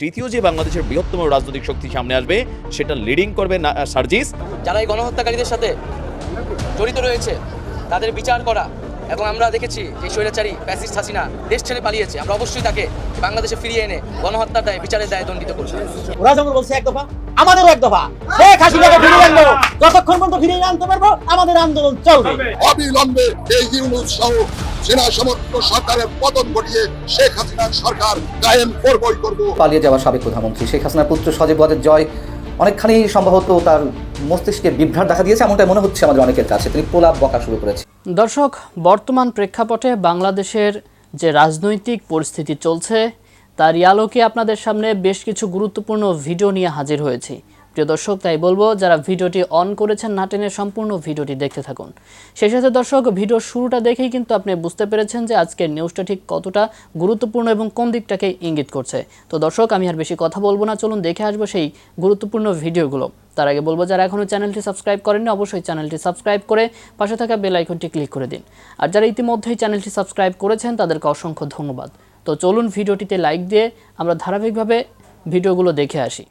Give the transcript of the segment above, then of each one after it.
তৃতীয় যে বাংলাদেশের বৃহত্তম রাজনৈতিক শক্তি সামনে আসবে সেটা লিডিং করবে সার্জিস। যারা এই গণহত্যাকারীদের সাথে জড়িত রয়েছে তাদের বিচার করা। এবং আমরা দেখেছি যে স্বৈরাচারী প্যাসিস হাসিনা দেশ ছেড়ে পালিয়েছে। আমরা অবশ্যই তাকে বাংলাদেশে ফিরিয়ে এনে গণহত্যার দায় বিচারের দায় দণ্ডিত করছি ওরা যেমন বলছে এক দফা আমাদেরও এক দফা। শেখ হাসিনাকে ফিরিয়ে আনব। যতক্ষণ পর্যন্ত ফিরিয়ে আনতে পারব আমাদের আন্দোলন চলবে। অবিলম্বে এই ইউনুস সহ সেনা সমর্থিত সরকারের পতন ঘটিয়ে শেখ হাসিনার সরকার কায়েম করবই করব। পালিয়ে যাওয়া সাবেক প্রধানমন্ত্রী শেখ হাসিনার পুত্র সজীব ওয়াজেদ জয় অনেকখানি সম্ভবত তার মস্তিষ্কে বিভ্রাট দেখা দিয়েছে এমনটাই মনে হচ্ছে আমাদের অনেকের কাছে। তিনি প্রলাপ বকা শুরু করেছে দর্শক বর্তমান প্রেক্ষাপটে বাংলাদেশের যে রাজনৈতিক পরিস্থিতি চলছে তার আলোকে আপনাদের সামনে বেশ কিছু গুরুত্বপূর্ণ ভিডিও নিয়ে হাজির হয়েছি। প্রিয় দর্শক, তাই বলব, যারা ভিডিওটি অন করেছেন না টেনে সম্পূর্ণ ভিডিওটি দেখতে থাকুন। সেই সাথে দর্শক ভিডিওর শুরুটা দেখেই কিন্তু আপনি বুঝতে পেরেছেন যে আজকের নিউজটা ঠিক কতটা গুরুত্বপূর্ণ এবং কোন দিকটাকে ইঙ্গিত করছে। তো দর্শক, আমি আর বেশি কথা বলব না, চলুন দেখে আসব সেই গুরুত্বপূর্ণ ভিডিওগুলো। তার আগে বলব, যারা এখনও চ্যানেলটি সাবস্ক্রাইব করেননি, অবশ্যই চ্যানেলটি সাবস্ক্রাইব করে পাশে থাকা বেল আইকনটি ক্লিক করে দিন। আর যারা ইতিমধ্যেই চ্যানেলটি সাবস্ক্রাইব করেছেন, তাদেরকে অসংখ্য ধন্যবাদ। তো চলুন ভিডিওটিতে লাইক দিয়ে আমরা ধারাবাহিকভাবে ভিডিওগুলো দেখে আসি।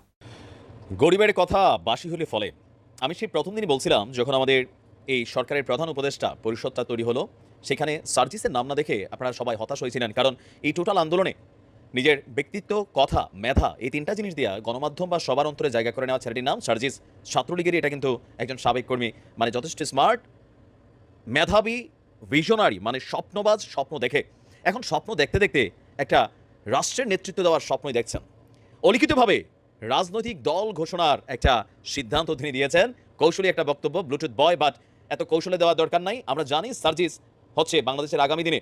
গরিবের কথা বাসি হলে ফলে। আমি সেই প্রথম দিনই বলছিলাম, যখন আমাদের এই সরকারের প্রধান উপদেষ্টা পরিষদটা তৈরি হলো, সেখানে সার্জিসের নাম না দেখে আপনারা সবাই হতাশ হয়েছিলেন, কারণ এই টোটাল আন্দোলনে নিজের ব্যক্তিত্ব, কথা, মেধা এই তিনটা জিনিস দিয়া গণমাধ্যম বা সবার অন্তরে জায়গা করে নেওয়া ছেলেটির নাম সার্জিস ছাত্রলীগেরই এটা কিন্তু একজন সাবেক কর্মী মানে যথেষ্ট স্মার্ট মেধাবী ভিশনারি মানে স্বপ্নবাজ, স্বপ্ন দেখে। এখন স্বপ্ন দেখতে দেখতে একটা রাষ্ট্রের নেতৃত্ব দেওয়ার স্বপ্নই দেখছেন। অলিখিতভাবে রাজনৈতিক দল ঘোষণার একটা সিদ্ধান্ত তিনি দিয়েছেন। কৌশলী একটা বক্তব্য, ব্লুটুথ বয়, বাট এত কৌশলে দেওয়ার দরকার নাই। আমরা জানি সার্জিস হচ্ছে বাংলাদেশের আগামী দিনে।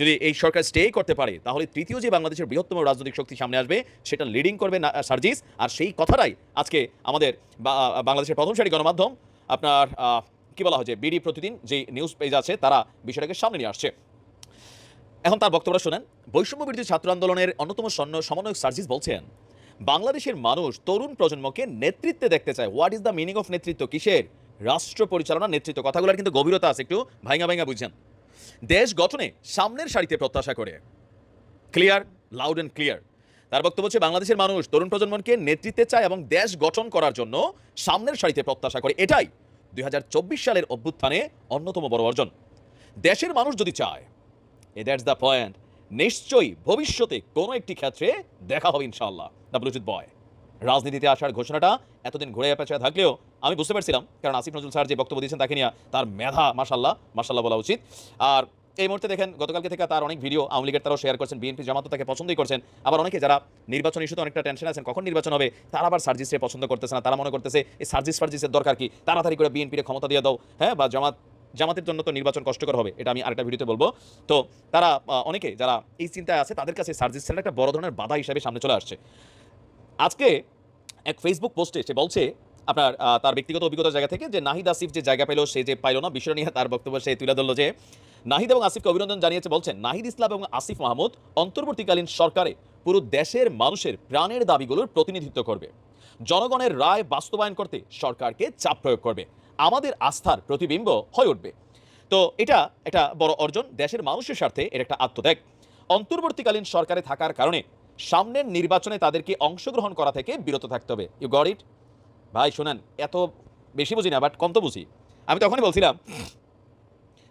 যদি এই সরকার স্টে করতে পারে, তাহলে তৃতীয় যে বাংলাদেশের বৃহত্তম রাজনৈতিক শক্তি সামনে আসবে, সেটা লিডিং করবে সার্জিস। আর সেই কথাটাই আজকে আমাদের বাংলাদেশের প্রথম সারি গণমাধ্যম, আপনার কি বলা হয় যে, বিডি প্রতিদিন যে নিউজ পেজ আছে, তারা বিষয়টাকে সামনে নিয়ে আসছে। এখন তার বক্তব্য শোনেন। বৈষম্য বিরোধী ছাত্র আন্দোলনের অন্যতম সৈন্য সমন্বয়ক সার্জিস বলছেন, বাংলাদেশের মানুষ তরুণ প্রজন্মকে নেতৃত্বে দেখতে চায়। What is the meaning of নেতৃত্ব? কিসের? রাষ্ট্র পরিচালনা নেতৃত্ব। কথাগুলোর কিন্তু গভীরতা আছে, একটু ভাইঙ্গা ভাইঙ্গা বুঝছেন। দেশ গঠনে সামনের সারিতে প্রত্যাশা করে। ক্লিয়ার লাউড অ্যান্ড ক্লিয়ার তার বক্তব্য হচ্ছে, বাংলাদেশের মানুষ তরুণ প্রজন্মকে নেতৃত্বে চায় এবং দেশ গঠন করার জন্য সামনের সারিতে প্রত্যাশা করে। এটাই দুই হাজার চব্বিশ সালের অভ্যুত্থানে অন্যতম বড় অর্জন। দেশের মানুষ যদি চায় দ্যাটস দ্য পয়েন্ট নিশ্চয়ই ভবিষ্যতে কোনো একটি ক্ষেত্রে দেখা হবে ইনশাআল্লাহ দ্য ব্লুটুথ বয় রাজনীতিতে আসার ঘোষণাটা এতদিন ঘুরে পেঁচা থাকলেও আমি বুঝতে পারছিলাম, কারণ আসিফ নজরুল স্যার যে বক্তব্য দিয়েছেন তাকে নিয়ে তার মেধা মাসাল্লাহ মাসাল্লাহ বলা উচিত। আর এই মুহূর্তে দেখেন, গতকালকে থেকে তার অনেক ভিডিও, আওয়ামী লীগের তারাও শেয়ার করছেন, বিএনপি জামাত তাকে পছন্দই করছেন। আবার অনেকে যারা নির্বাচন ইস্যুতে অনেকটা টেনশন আছেন, কখন নির্বাচন হবে, তারা আবার সার্জিসে পছন্দ করতেছে না, তারা মনে করতেছে, এই সার্জিস ফার্জিসের দরকার কি? তাড়াতাড়ি করে বিএনপির ক্ষমতা দিয়ে দাও হ্যাঁ? বা জামাত জামাতের জন্য তো নির্বাচন কষ্টকর হবে, এটা আমি আরেকটা ভিডিওতে বলব। তো তারা অনেকে যারা এই চিন্তায় আছে, তাদের কাছে সার্জিস সেলটা একটা বড় ধরনের বাধা হিসাবে সামনে চলে আসছে। আজকে এক ফেসবুক পোস্টে সে বলছে, আপনার তার ব্যক্তিগত অভিজ্ঞতার জায়গা থেকে যে নাহিদ আসিফ যে জায়গা পেল, সে যে পাইল না বিষয় নিয়ে তার বক্তব্য সে তুলে ধরলো যে, নাহিদ এবং আসিফকে অভিনন্দন জানিয়েছে, বলছেন, নাহিদ ইসলাম এবং আসিফ মাহমুদ অন্তর্বর্তীকালীন সরকারে পুরো দেশের মানুষের প্রাণের দাবিগুলোর প্রতিনিধিত্ব করবে। জনগণের রায় বাস্তবায়ন করতে সরকারকে চাপ প্রয়োগ করবে। আমাদের আস্থার প্রতিবিম্ব হয়ে উঠবে। তো এটা একটা বড় অর্জন দেশের মানুষের স্বার্থে এর একটা আত্মত্যাগ। অন্তর্বর্তীকালীন সরকারে থাকার কারণে সামনের নির্বাচনে তাদেরকে অংশগ্রহণ করা থেকে বিরত থাকতে হবে। ইউ গট ইট ভাই, শোনেন, এত বেশি বুঝি না বাট কম তো বুঝি। আমি তখনই বলছিলাম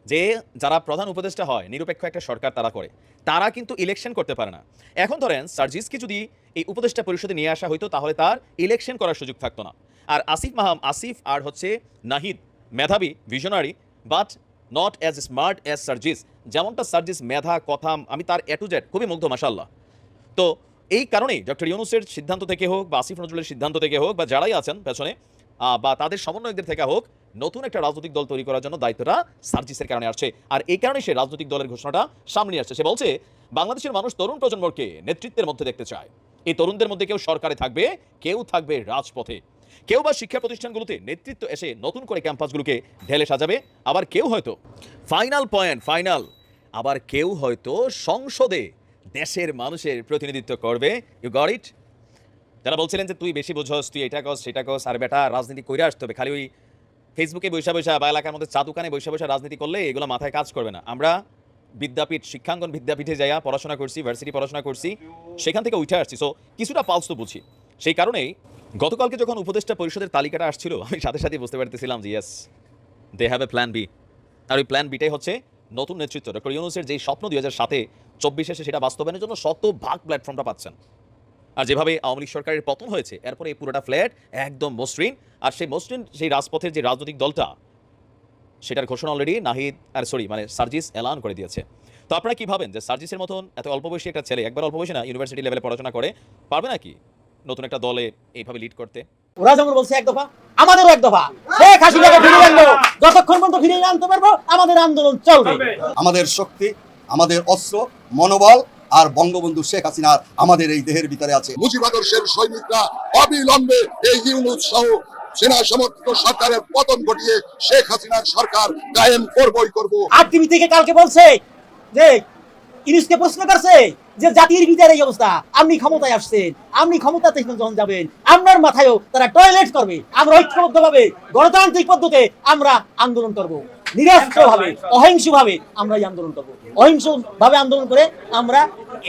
যে, যারা প্রধান উপদেষ্টা হয়, নিরপেক্ষ একটা সরকার তারা করে, তারা কিন্তু ইলেকশন করতে পারে না। এখন ধরেন, সার্জিসকে যদি এই উপদেষ্টা পরিষদে নিয়ে আসা হইতো, তাহলে তার ইলেকশন করার সুযোগ থাকতো না। আর আসিফ মাহাম, আসিফ আর হচ্ছে নাহিদ, মেধাবী visionary but not as smart as Sarjis যেমনটা সার্জিস মেধা কথা আমি তার এ টু খুবই মুগ্ধ মাসাল্লাহ তো এই কারণেই ডক্টর ইউনুসের সিদ্ধান্ত থেকে হোক বা আসিফ নজরুলের সিদ্ধান্ত থেকে হোক বা যারাই আছেন পেছনে বা তাদের সমন্বয়কদের থেকে হোক, নতুন একটা রাজনৈতিক দল তৈরি করার জন্য দায়িত্বটা সার্জিসের কারণে আসছে। আর এই কারণে সে রাজনৈতিক দলের ঘোষণাটা সামনে আসছে। সে বলছে, বাংলাদেশের মানুষ তরুণ প্রজন্মকে নেতৃত্বের মধ্যে দেখতে চায়। এই তরুণদের মধ্যে কেউ সরকারে থাকবে, কেউ থাকবে রাজপথে। কেউ বা শিক্ষা প্রতিষ্ঠানগুলোতে নেতৃত্ব এসে নতুন করে ক্যাম্পাসগুলোকে ঢেলে সাজাবে, আবার কেউ হয়তো ফাইনাল পয়েন্ট ফাইনাল আবার কেউ হয়তো সংসদে দেশের মানুষের প্রতিনিধিত্ব করবে। ইউ গট ইট যারা বলছিলেন যে, তুই বেশি বুঝোস, তুই এটা কস সেটা কস আর বেটা রাজনীতি করে আসতে হবে। খালি ওই ফেসবুকে বৈশা বৈশা বা এলাকার মধ্যে চা দোকানে বৈশা বৈশা রাজনীতি করলে এগুলো মাথায় কাজ করবে না। আমরা বিদ্যাপীঠ, শিক্ষাঙ্গন বিদ্যাপীঠে যাইয়া পড়াশোনা করছি ভার্সিটি পড়াশোনা করছি, সেখান থেকে উঠে আসছি। সো কিছুটা পালস তো বুঝি। সেই কারণেই গতকালকে যখন উপদেষ্টা পরিষদের তালিকাটা আসছিল, আমি সাথে সাথে বুঝতে পারতেছিলাম যে yes they have a plan B আর ওই প্ল্যান বিটাই হচ্ছে নতুন নেতৃত্ব। ডক্টর ইউনুসের যেই স্বপ্ন দুই হাজার সাতে, চব্বিশে সেটা বাস্তবায়নের জন্য শত ভাগ প্ল্যাটফর্মটা পাচ্ছেন। আর যেভাবে আওয়ামী লীগ সরকারের পতন হয়েছে, এরপরে এই পুরোটা ফ্ল্যাট একদম মসৃণ। আর সেই মসৃণ, সেই রাজপথের যে রাজনৈতিক দলটা, সেটার ঘোষণা অলরেডি নাহিদ, আর সরি মানে সার্জিস এলান করে দিয়েছে। তো আপনারা কি ভাবেন যে সার্জিসের মতন এত অল্প বয়সী একটা ছেলে, একবার অল্প বয়সী না ইউনিভার্সিটি লেভেলে পড়াশোনা করে, পারবে নাকি? নতুন একটা দলে এইভাবে লিড করতে। ওরা যেমন বলছে এক দফা আমাদেরও এক দফা। শেখ হাসিনাকে ফিরিয়ে আনব। যতক্ষণ পর্যন্ত ফিরিয়ে না আনতে পারব আমাদের আন্দোলন চলবে। আমাদের শক্তি আমাদের অস্ত্র মনোবল আর বঙ্গবন্ধু শেখ হাসিনার আমাদের এই দেহের ভিতরে আছে। মুজিবাদর্শের সৈনিকরা অবিলম্বে এই ইউনুস সহ সেনা সমর্থিত সরকারের পতন ঘটিয়ে শেখ হাসিনার সরকার কায়েম করবই করব। আর টিভি থেকে কালকে বলছে যে ইনুসকে প্রশ্ন করছে যে জাতির বিচার এই অবস্থা, আপনি ক্ষমতায় আসছেন, আপনি ক্ষমতাতে যখন যাবেন, আপনার মাথায়ও তারা টয়লেট করবে। আমরা ঐক্যবদ্ধ ভাবে গণতান্ত্রিক পদ্ধতিতে আমরা আন্দোলন করব। অহিংস ভাবে আমরা এই আন্দোলন আন্দোলন করে আমরা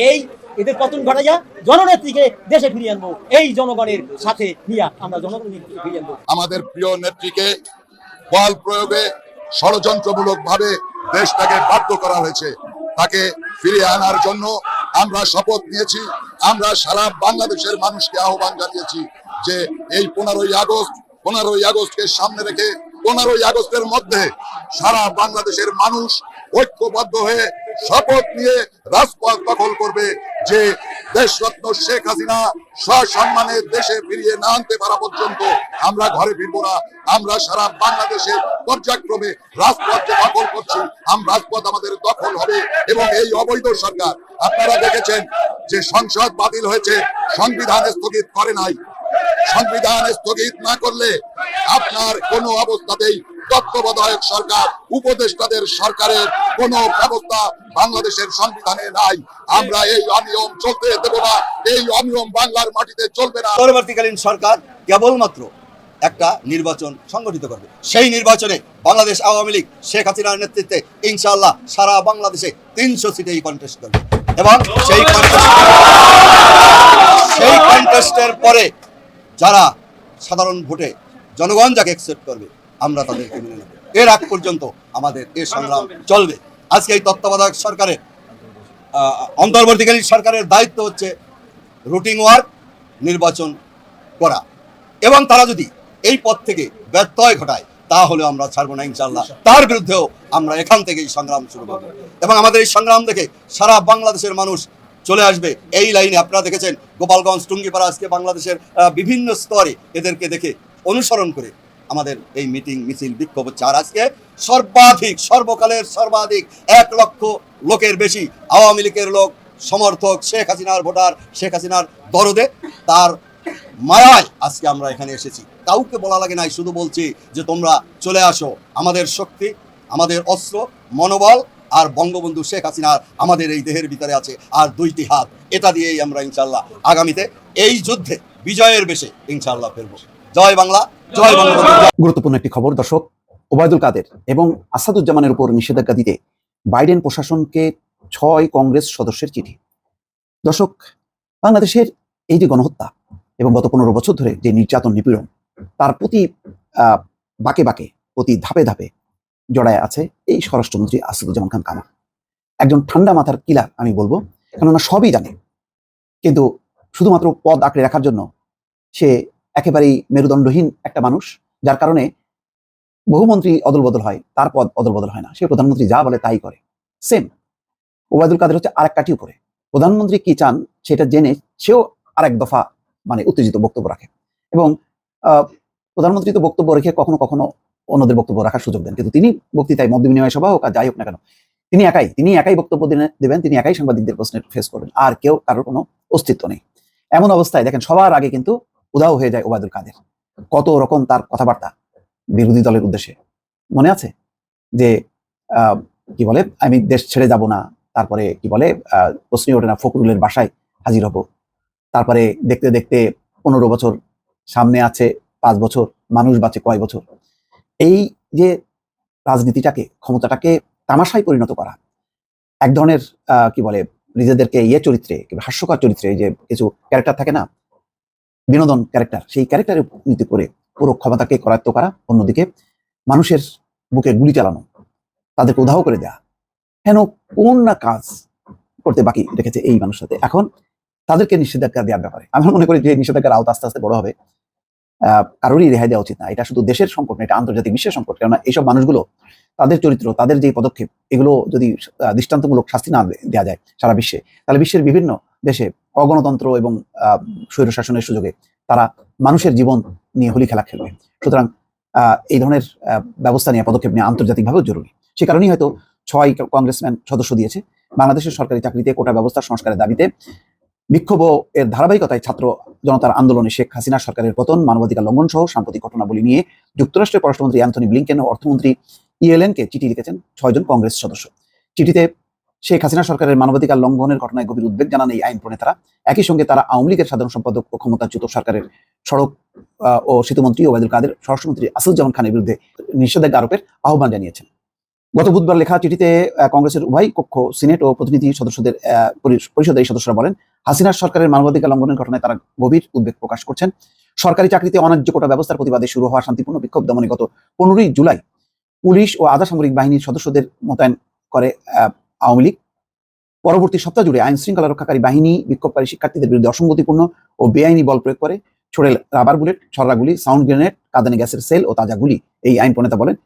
এই এদের পতন ঘটাইয়া জননেত্রীকে দেশে ফিরিয়ে আনব। এই জনগণের সাথে নিয়ে আমরা জনগণকে ফিরিয়ে আনব। আমাদের প্রিয় নেত্রীকে বল প্রয়োগে ষড়যন্ত্রমূলক ভাবে দেশটাকে বাধ্য করা হয়েছে। তাকে ফিরিয়ে আনার জন্য আমরা শপথ নিয়েছি। আমরা সারা বাংলাদেশের মানুষকে আহ্বান জানিয়েছি যে এই পনেরোই আগস্ট, পনেরোই আগস্টকে সামনে রেখে পনেরোই আগস্টের মধ্যে সারা বাংলাদেশের মানুষ ঐক্যবদ্ধ হয়ে শপথ নিয়ে রাজপথ দখল করবে যে দেশরত্ন শেখ হাসিনা সসম্মানে দেশে ফিরিয়ে না আনতে পারা পর্যন্ত আমরা ঘরে ফিরবো না। আমরা সারা বাংলাদেশে পর্যায়ক্রমে রাজপথ যে দখল করছি আমরা রাজপথ আমাদের দখল হবে এবং এই অবৈধ সরকার, আপনারা দেখেছেন যে সংসদ বাতিল হয়েছে, সংবিধান স্থগিত করে নাই। সংবিধান স্থগিত না করলে আপনার কোনো অবস্থাতেই তত্ত্বাবধায়ক সরকার, উপদেষ্টাদের সরকারের কোনো ব্যবস্থা বাংলাদেশের সংবিধানে নাই। আমরা এই অনিয়ম চলতে দেব না, এই অনিয়ম বাংলার মাটিতে চলবে না। পরবর্তীকালীন সরকার কেবলমাত্র একটা নির্বাচন সংগঠিত করবে। সেই নির্বাচনে বাংলাদেশ আওয়ামী লীগ, শেখ হাসিনার নেতৃত্বে ইনশাআল্লাহ সারা বাংলাদেশে তিনশো সিটেই কন্টেস্ট করবে। এবং সেই contest- সেই কন্টেস্টের পরে যারা সাধারণ ভোটে জনগণ যাকে অ্যাকসেপ্ট করবে, আমরা তাদেরকে মেনে নেব। এর আগ পর্যন্ত আমাদের এ সংগ্রাম চলবে। আজকে এই তত্ত্বাবধায়ক সরকারের অন্তর্বর্তীকালীন সরকারের দায়িত্ব হচ্ছে রুটিন ওয়ার্ক, নির্বাচন করা। এবং তারা যদি এই পথ থেকে ব্যত্যয় ঘটায়, তাহলে আমরা ছাড়বো না ইনশাল্লাহ তার বিরুদ্ধেও আমরা এখান থেকেই সংগ্রাম শুরু করব। এবং আমাদের এই সংগ্রাম দেখে সারা বাংলাদেশের মানুষ চলে আসবে। এই লাইনে আপনারা দেখেছেন গোপালগঞ্জ, টুঙ্গিপাড়া, আজকে বাংলাদেশের বিভিন্ন স্তরে এদেরকে দেখে অনুসরণ করে আমাদের এই মিটিং মিছিল বিক্ষোভ হচ্ছে। আর আজকে সর্বাধিক, সর্বকালের সর্বাধিক এক লক্ষ লোকের বেশি আওয়ামী লীগের লোক, সমর্থক শেখ হাসিনার ভোটার, শেখ হাসিনার দরদে। তার মায়ায় আজকে আমরা এখানে এসেছি। কাউকে বলা লাগে নাই, শুধু বলছি যে তোমরা চলে আসো। আমাদের শক্তি, আমাদের অস্ত্র, মনোবল আর বঙ্গবন্ধু শেখ হাসিনার আমাদের এই দেহের ভিতরে আছে আর দুইটি হাত। এটা দিয়েই আমরা ইনশাল্লাহ আগামীতে এই যুদ্ধে বিজয়ের বেশে ইনশাল্লাহ ফেরবো। জয় বাংলা, জয় বঙ্গবন্ধু। গুরুত্বপূর্ণ একটি খবর, দর্শক, ওবায়দুল কাদের এবং আসাদুজ্জামানের উপর নিষেধাজ্ঞা দিতে বাইডেন প্রশাসনকে ছয় কংগ্রেস সদস্যের চিঠি। দর্শক, বাংলাদেশের এই যে গণহত্যা এবং গত পনেরো বছর ধরে যে নির্যাতন নিপীড়ন, তার প্রতি বাকে বাকে, প্রতি ধাপে ধাপে জড়ায় আছে এই স্বরাষ্ট্রমন্ত্রী আসাদুজ্জামান খান কামা একজন ঠান্ডা মাথার কিলার, আমি বলব, কেননা সবই জানে। কিন্তু শুধুমাত্র পদ আঁকড়ে রাখার জন্য সে একেবারেই মেরুদণ্ডহীন একটা মানুষ, যার কারণে বহুমন্ত্রী অদল বদল হয়, তার পদ অদল বদল হয় না। সে প্রধানমন্ত্রী যা বলে তাই করে। সেম ওবায়দুল কাদের হচ্ছে আরেক কাঠি উপরে। প্রধানমন্ত্রী কি চান সেটা জেনে সেও আরেক দফা মানে উত্তেজিত বক্তব্য রাখে। এবং প্রধানমন্ত্রী তো বক্তব্য রেখে কখনো কখনো অন্যদের বক্তব্য রাখার সুযোগ দেন। কিন্তু তিনি বক্তৃতায় মত বিনিময় সভা হোক যাই হোক না কেন তিনি একাই তিনি একাই বক্তব্য দেবেন তিনি একাই সাংবাদিকদের প্রশ্নের ফেস করবেন। আর কেউ কারোর কোনো অস্তিত্ব নেই। এমন অবস্থায় দেখেন সবার আগে কিন্তু উদাও হয়ে যায় ওবায়দুল কাদের। কত রকম তার কথাবার্তা বিরোধী দলের উদ্দেশ্যে। মনে আছে? যে কি বলে আমি দেশ ছেড়ে যাব না তারপরে কি বলে আহ, প্রশ্নই ওঠে না ফখরুলের বাসায় হাজির হব। তারপরে দেখতে দেখতে পনেরো বছর সামনে আছে পাঁচ বছর মানুষ বাঁচে কয় বছর? এই যে রাজনীতিটাকে, ক্ষমতাটাকে তামাশায় পরিণত করা, এক ধরনের কি বলে, নিজেদেরকে ইয়ে চরিত্রে হাস্যকর চরিত্রে যে কিছু ক্যারেক্টার থাকে না, বিনোদন ক্যারেক্টার সেই ক্যারেক্টারের নীতি করে পুরো ক্ষমতাকে করায়ত্ত করা, অন্যদিকে মানুষের বুকে গুলি চালানো, তাদেরকে উদাহ করে দেয়া কেন কোন না কাজ করতে বাকি রেখেছে এই মানুষ সাথে এখন তাদেরকে নিষেধাজ্ঞা দেওয়ার ব্যাপারে, আমি মনে করি যে নিষেধাজ্ঞার আওতা আস্তে আস্তে বড় হবে। কারোরই রেহাই দেওয়া উচিত না। এটা শুধু দেশের সংকট না, এটা আন্তর্জাতিক বিশ্বের সংকট। কেননা এইসব মানুষগুলো, তাদের চরিত্র, তাদের যে পদক্ষেপ, এগুলো যদি দৃষ্টান্তমূলক শাস্তি না দেওয়া যায় সারা বিশ্বে, তাহলে বিশ্বের বিভিন্ন দেশে অগণতন্ত্র এবং স্বৈরশাসনের সুযোগে তারা মানুষের জীবন নিয়ে হোলি খেলা খেলবে। সুতরাং এই ধরনের ব্যবস্থা নিয়ে পদক্ষেপ নেওয়া আন্তর্জাতিকভাবেও জরুরি। সে কারণেই হয়তো ছয় কংগ্রেসম্যান সদস্য দিয়েছে। বাংলাদেশের সরকারি চাকরিতে কোটা ব্যবস্থা সংস্কারের দাবিতে বিক্ষোভ এর ধারাবাহিকতায় ছাত্র জনতার আন্দোলনে শেখ হাসিনা সরকারের পতন, মানবাধিকার লঙ্ঘন সহ সাম্প্রতিক ঘটনাবলী নিয়ে যুক্তরাষ্ট্রের পররাষ্ট্রমন্ত্রী অ্যান্থনি ব্লিংকেন ও অর্থমন্ত্রী ইএলএনকে চিঠি লিখেছেন ছয়জন কংগ্রেস সদস্য। চিঠিতে শেখ হাসিনা সরকারের মানবাধিকার লঙ্ঘনের ঘটনায় গভীর উদ্বেগ জানান এই আইন প্রণেতারা। একই সঙ্গে তারা আওয়ামী লীগের সাধারণ সম্পাদক ও ক্ষমতাচ্যুত সরকারের সড়ক ও সেতুমন্ত্রী ওবায়দুল কাদের, স্বরাষ্ট্রমন্ত্রী আসুজ্জামান খানের বিরুদ্ধে নিষেধাজ্ঞা আরোপের আহ্বান জানিয়েছেন। গত বুধবার লেখা চিঠিতে কংগ্রেসের উভয় কক্ষ, সিনেট ও প্রতিনিধি সদস্যদের পরিষদের এই সদস্যরা বলেন হাসিনার সরকারের মানবাধিকার লঙ্ঘনের ঘটনায় তারা গভীর উদ্বেগ প্রকাশ করছেন। সরকারি চাকরিতে অন্যায্য কোটা ব্যবস্থার প্রতিবাদে শুরু হওয়া শান্তিপূর্ণ বিক্ষোভ দমনে গত পনেরোই জুলাই পুলিশ ও আধা সামরিক বাহিনীর সদস্যদের মোতায়েন করে আওয়ামী লীগ। পরবর্তী সপ্তাহ জুড়ে আইন শৃঙ্খলা রক্ষাকারী বাহিনী, বিক্ষোভকারী শিক্ষার্থীদের বিরুদ্ধে অসঙ্গতিপূর্ণ ও বেআইনি বল প্রয়োগ করে। ছোড়ে রাবার বুলেট ছড়া গুলি, সাউন্ড গ্রেনেড, কাঁদানে গ্যাসের সেল ও তাজা গুলি, এই আইন প্রণেতা বলেন।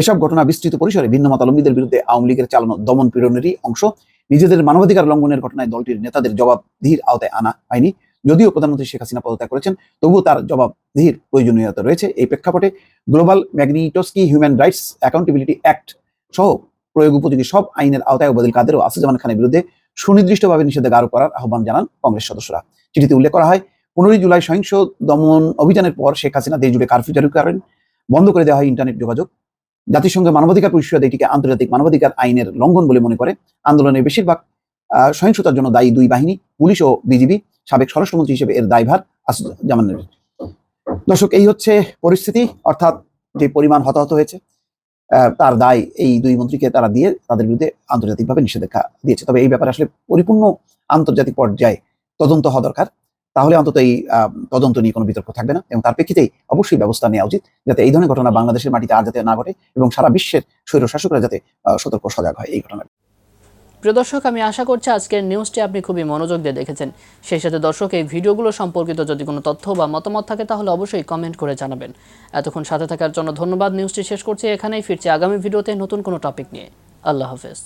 এসব ঘটনা বিস্তৃত পরিসরে ভিন্ন মতালম্বীদের বিরুদ্ধে আওয়ামী লীগের চালানো দমন পীড়নেরই অংশ। নিজেদের মানবাধিকার লঙ্ঘনের ঘটনায় দলটির নেতাদের জবাবদিহির আওতায় আনা হয়নি। যদিও প্রধানমন্ত্রী শেখ হাসিনা পদত্যাগ করেছেন, তবুও তার জবাবদিহির প্রয়োজনীয়তা রয়েছে এই প্রেক্ষাপটে। Global Magnitsky human rights accountability act সহ প্রয়োগ উপযোগী সব আইনের আওতায় ওবায়দুল কাদের ও খানের বিরুদ্ধে সুনির্দিষ্টভাবে নিষেধাজ্ঞা আরোপ করার আহ্বান জানান কংগ্রেস সদস্যরা। চিঠিতে উল্লেখ করা হয়, পনেরোই জুলাই সহিংস দমন অভিযানের পর শেখ হাসিনা দেশ জুড়ে কারফিউ জারি করেন। বন্ধ করে দেওয়া হয় ইন্টারনেট যোগাযোগ। জাতিসংঘ মানবাধিকার পরিষদ এটিকে আন্তর্জাতিক মানবাধিকার আইনের লঙ্ঘন বলে মনে করে। আন্দোলনের বেশিরভাগ সহিংসতার জন্য দায়ী দুই বাহিনী, পুলিশ ও বিজিবি, সাবেক স্বরাষ্ট্রমন্ত্রী হিসেবে এর দায়ভার আসুজ্জামানের দর্শক, এই হচ্ছে পরিস্থিতি, অর্থাৎ যে পরিমাণ হতাহত হয়েছে তার দায় এই দুই মন্ত্রীকে তারা দিয়ে তাদের বিরুদ্ধে আন্তর্জাতিকভাবে নিষেধাজ্ঞা দিয়েছে। তবে এই ব্যাপারে আসলে পরিপূর্ণ আন্তর্জাতিক পর্যায়ে তদন্ত হওয়া দরকার। তাহলে অন্তত এই তদন্ত নিয়ে কোনো বিতর্ক থাকবে না এবং তার প্রেক্ষিতেই অবশ্যই ব্যবস্থা নেওয়া উচিত যাতে এই ধরনের ঘটনা বাংলাদেশের মাটিতে আর যাতে না ঘটে এবং সারা বিশ্বের স্বৈর শাসকরা যাতে সতর্ক সজাগ হয় এই ঘটনা প্রিয় দর্শক, আমি আশা করছি আজকের নিউজটি আপনি খুবই মনোযোগ দিয়ে দেখেছেন। সেই সাথে দর্শক, এই ভিডিওগুলো সম্পর্কিত যদি কোনো তথ্য বা মতামত থাকে তাহলে অবশ্যই কমেন্ট করে জানাবেন। এতক্ষণ সাথে থাকার জন্য ধন্যবাদ। নিউজটি শেষ করছি এখানেই। ফিরছি আগামী ভিডিওতে নতুন কোনো টপিক নিয়ে। আল্লাহ হাফেজ।